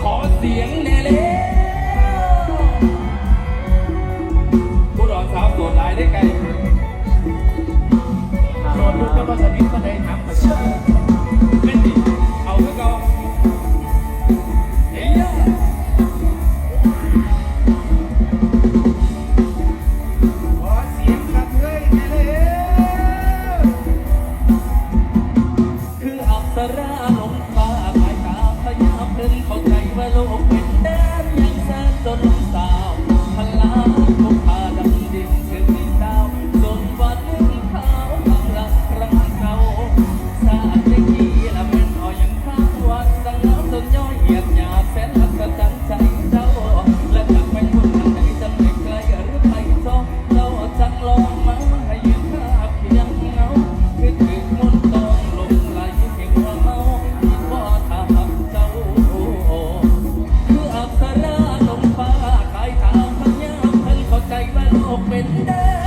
ขอเสียงแนเล้วผู้ดอนสาวสดหลได้ไกล โลกเป็นได้